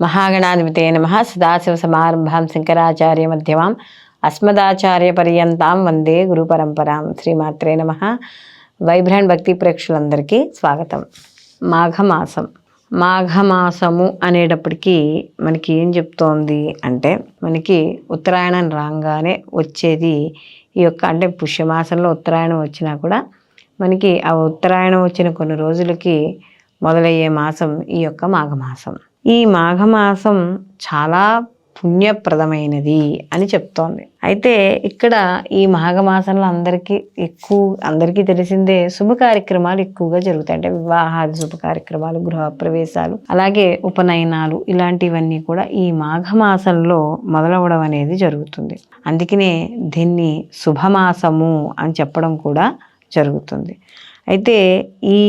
మహాగణాధిపతే నమ సదాశివ సమారంభాం శంకరాచార్య మధ్యమాం అస్మదాచార్య పర్యంతం వందే గురు పరంపరాం శ్రీమాత్రే నమ. వైబ్రాండ్ భక్తి ప్రేక్షకులందరికీ స్వాగతం. మాఘమాసం. మాఘమాసము అనేటప్పటికీ మనకి ఏం చెప్తోంది అంటే మనకి ఉత్తరాయణం రాగానే వచ్చేది ఈ యొక్క అంటే పుష్యమాసంలో ఉత్తరాయణం వచ్చినా కూడా మనకి ఆ ఉత్తరాయణం వచ్చిన కొన్ని రోజులకి మొదలయ్యే మాసం ఈ యొక్క మాఘమాసం. ఈ మాఘమాసం చాలా పుణ్యప్రదమైనది అని చెప్తోంది. అయితే ఇక్కడ ఈ మాఘమాసంలో అందరికీ ఎక్కువ అందరికీ తెలిసిందే శుభ కార్యక్రమాలు ఎక్కువగా జరుగుతాయి. అంటే వివాహాది శుభ కార్యక్రమాలు గృహ ప్రవేశాలు అలాగే ఉపనయనాలు ఇలాంటివన్నీ కూడా ఈ మాఘమాసంలో మొదలవడం అనేది జరుగుతుంది. అందుకనే దీన్ని శుభమాసము అని చెప్పడం కూడా జరుగుతుంది. అయితే ఈ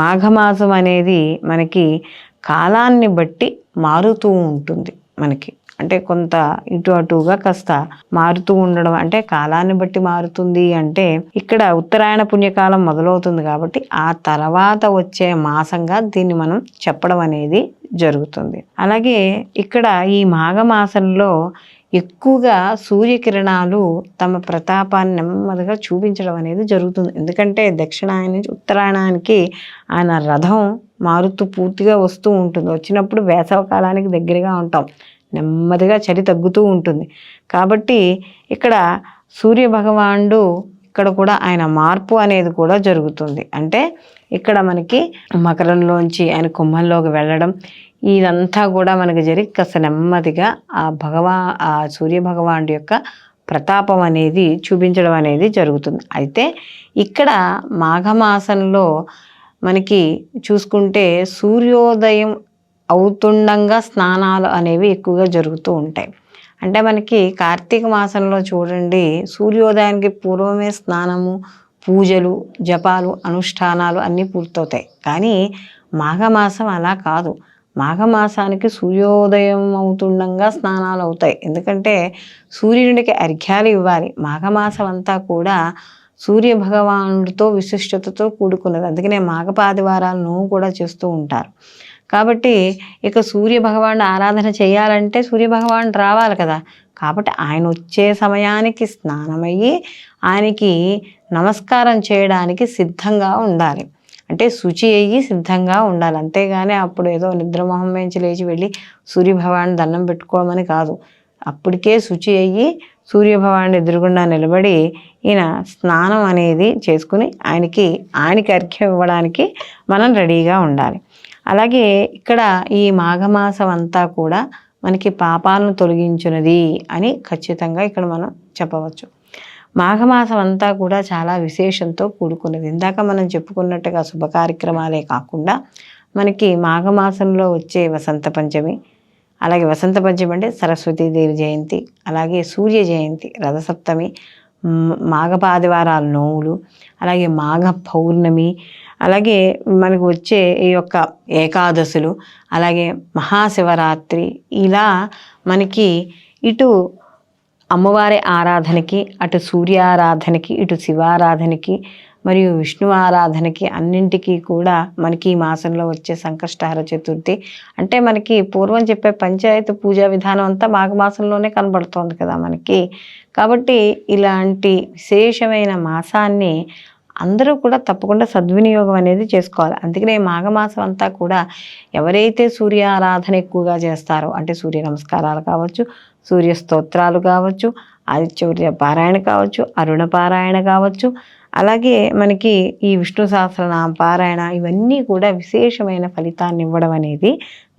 మాఘమాసం అనేది మనకి కాలాన్ని బట్టి మారుతూ ఉంటుంది మనకి. అంటే కొంత ఇటు అటుగా కాస్త మారుతూ ఉండడం అంటే కాలాన్ని బట్టి మారుతుంది అంటే ఇక్కడ ఉత్తరాయణ పుణ్యకాలం మొదలవుతుంది కాబట్టి ఆ తర్వాత వచ్చే మాసంగా దీన్ని మనం చెప్పడం అనేది జరుగుతుంది. అలాగే ఇక్కడ ఈ మాఘమాసంలో ఎక్కువగా సూర్యకిరణాలు తమ ప్రతాపాన్ని నెమ్మదిగా చూపించడం అనేది జరుగుతుంది. ఎందుకంటే దక్షిణాయన నుంచి ఉత్తరాయణానికి ఆయన రథం మారుతూ పూర్తిగా వస్తూ ఉంటుంది. వచ్చినప్పుడు వేసవ కాలానికి దగ్గరగా ఉంటాం. నెమ్మదిగా చలి తగ్గుతూ ఉంటుంది. కాబట్టి ఇక్కడ సూర్య భగవానుడు ఇక్కడ కూడా ఆయన మార్పు అనేది కూడా జరుగుతుంది. అంటే ఇక్కడ మనకి మకరంలోంచి ఆయన కుంభంలోకి వెళ్ళడం ఇదంతా కూడా మనకి జరిగి కాస్త నెమ్మదిగా ఆ భగవా ఆ సూర్యభగవానుడి యొక్క ప్రతాపం అనేది చూపించడం అనేది జరుగుతుంది. అయితే ఇక్కడ మాఘమాసంలో మనకి చూసుకుంటే సూర్యోదయం అవుతుండగా స్నానాలు అనేవి ఎక్కువగా జరుగుతూ ఉంటాయి. అంటే మనకి కార్తీక మాసంలో చూడండి సూర్యోదయానికి పూర్వమే స్నానము పూజలు జపాలు అనుష్ఠానాలు అన్నీ పూర్తవుతాయి. కానీ మాఘమాసం అలా కాదు. మాఘమాసానికి సూర్యోదయం అవుతుండగా స్నానాలు అవుతాయి ఎందుకంటే సూర్యుడికి అర్ఘ్యాలు ఇవ్వాలి. మాఘమాసం అంతా కూడా సూర్య భగవానుడితో విశిష్టతతో కూడుకున్నది. అందుకనే మాఘపాదివారాలు నోవు కూడా చేస్తూ ఉంటారు. కాబట్టి ఇక సూర్య భగవానుడు ఆరాధన చేయాలంటే సూర్య భగవాను రావాలి కదా. కాబట్టి ఆయన వచ్చే సమయానికి స్నానమయ్యి ఆయనకి నమస్కారం చేయడానికి సిద్ధంగా ఉండాలి. అంటే శుచి అయ్యి సిద్ధంగా ఉండాలి. అంతేగాని అప్పుడు ఏదో నిద్రమోహం నుంచి లేచి వెళ్ళి సూర్యభగవాన్ దండం పెట్టుకోమని కాదు. అప్పటికే శుచి అయ్యి సూర్యభగవాన్ ఎదురుగుండా నిలబడి ఈయన స్నానం అనేది చేసుకుని ఆయనకి ఆయనకి అర్ఘ్యం ఇవ్వడానికి మనం రెడీగా ఉండాలి. అలాగే ఇక్కడ ఈ మాఘమాసం అంతా కూడా మనకి పాపాలను తొలగించున్నది అని ఖచ్చితంగా ఇక్కడ మనం చెప్పవచ్చు. మాఘమాసం అంతా కూడా చాలా విశేషంతో కూడుకున్నది. ఇందాక మనం చెప్పుకున్నట్టుగా శుభ కార్యక్రమాలే కాకుండా మనకి మాఘమాసంలో వచ్చే వసంత పంచమి అలాగే వసంత పంచమి అంటే సరస్వతీదేవి జయంతి అలాగే సూర్య జయంతి రథసప్తమి మాఘపాదివారాల నోవులు అలాగే మాఘ పౌర్ణమి అలాగే మనకు వచ్చే ఈ యొక్క ఏకాదశులు అలాగే మహాశివరాత్రి ఇలా మనకి ఇటు అమ్మవారి ఆరాధనకి అటు సూర్యారాధనకి ఇటు శివారాధనకి మరియు విష్ణు ఆరాధనకి అన్నింటికీ కూడా మనకి ఈ మాసంలో వచ్చే సంకష్టహర చతుర్థి. అంటే మనకి పూర్వం చెప్పే పంచాయతీ పూజా విధానం అంతా మాఘమాసంలోనే కనబడుతోంది కదా మనకి. కాబట్టి ఇలాంటి విశేషమైన మాసాన్ని అందరూ కూడా తప్పకుండా సద్వినియోగం అనేది చేసుకోవాలి. అందుకనే మాఘమాసం అంతా కూడా ఎవరైతే సూర్య ఆరాధన ఎక్కువగా చేస్తారో అంటే సూర్య నమస్కారాలు కావచ్చు సూర్య స్తోత్రాలు కావచ్చు ఆదిత్య పారాయణ కావచ్చు అరుణ పారాయణ కావచ్చు అలాగే మనకి ఈ విష్ణు సహస్రనామ పారాయణ ఇవన్నీ కూడా విశేషమైన ఫలితాన్ని ఇవ్వడం అనేది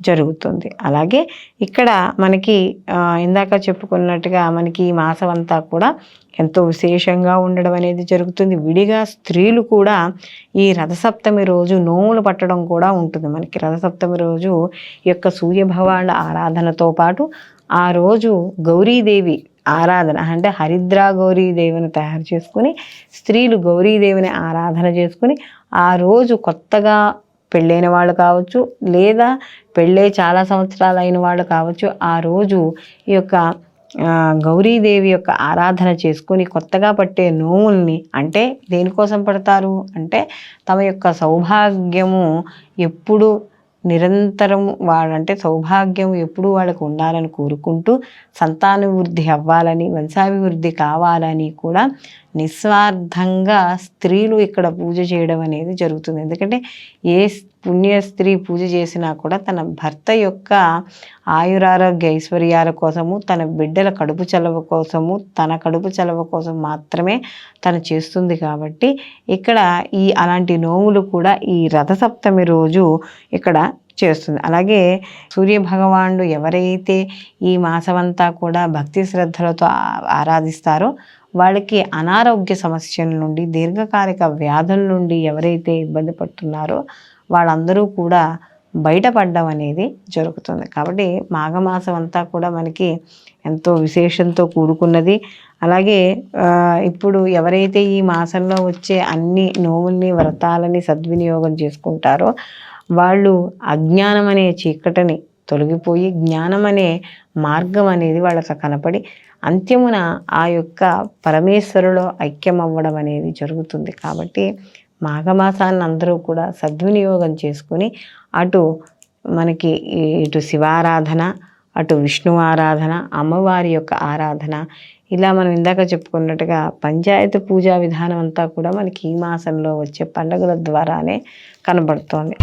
జరుగుతుంది. అలాగే ఇక్కడ మనకి ఇందాక చెప్పుకున్నట్టుగా మనకి ఈ మాసం అంతా కూడా ఎంతో విశేషంగా ఉండడం అనేది జరుగుతుంది. విడిగా స్త్రీలు కూడా ఈ రథసప్తమి రోజు నోములు పట్టడం కూడా ఉంటుంది. మనకి రథసప్తమి రోజు ఈ యొక్క సూర్యభగవానుల ఆరాధనతో పాటు ఆ రోజు గౌరీదేవి ఆరాధన అంటే హరిద్రా గౌరీదేవిని తయారు చేసుకుని స్త్రీలు గౌరీదేవిని ఆరాధన చేసుకుని ఆ రోజు కొత్తగా పెళ్ళైన వాళ్ళు కావచ్చు లేదా పెళ్ళై చాలా సంవత్సరాలు అయిన వాళ్ళు కావచ్చు ఆ రోజు ఈ యొక్క గౌరీదేవి యొక్క ఆరాధన చేసుకొని కొత్తగా పట్టే నోముల్ని అంటే దేనికోసం పడతారు? అంటే తమ యొక్క సౌభాగ్యము ఎప్పుడు నిరంతరం వాళ్ళంటే సౌభాగ్యం ఎప్పుడూ వాళ్ళకు ఉండాలని కోరుకుంటూ సంతానవృద్ధి అవ్వాలని వంశాభివృద్ధి కావాలని కూడా నిస్వార్థంగా స్త్రీలు ఇక్కడ పూజ చేయడం అనేది జరుగుతుంది. ఎందుకంటే ఏ పుణ్య స్త్రీ పూజ చేసినా కూడా తన భర్త యొక్క ఆయురారోగ్య ఐశ్వర్యాల కోసము తన బిడ్డల కడుపు చలవ కోసము తన కడుపు చలవ కోసం మాత్రమే తను చేస్తుంది కాబట్టి ఇక్కడ ఈ అలాంటి నోములు కూడా ఈ రథసప్తమి రోజు ఇక్కడ చేస్తుంది. అలాగే సూర్య భగవానుడు ఎవరైతే ఈ మాసమంతా కూడా భక్తి శ్రద్ధలతో ఆరాధిస్తారో వాళ్ళకి అనారోగ్య సమస్యల నుండి దీర్ఘకాలిక వ్యాధుల నుండి ఎవరైతే ఇబ్బంది పడుతున్నారో వాళ్ళందరూ కూడా బయటపడడం అనేది జరుగుతుంది. కాబట్టి మాఘమాసం అంతా కూడా మనకి ఎంతో విశేషంతో కూడుకున్నది. అలాగే ఇప్పుడు ఎవరైతే ఈ మాసంలో వచ్చే అన్ని నోముల్ని వ్రతాలని సద్వినియోగం చేసుకుంటారో వాళ్ళు అజ్ఞానం అనే చీకటిని తొలగిపోయి జ్ఞానం అనే మార్గం అనేది వాళ్ళకి కనపడి అంత్యమున ఆ యొక్క పరమేశ్వరులో ఐక్యం అవ్వడం అనేది జరుగుతుంది. కాబట్టి మాఘమాసాన్ని అందరూ కూడా సద్వినియోగం చేసుకుని అటు మనకి ఇటు శివారాధన అటు విష్ణు ఆరాధన అమ్మవారి యొక్క ఆరాధన. ఇలా మనం ఇందాక చెప్పుకున్నట్టుగా పంచాయతీ పూజా విధానం అంతా కూడా మనకి ఈ మాసంలో వచ్చే పండుగల ద్వారానే కనబడుతోంది.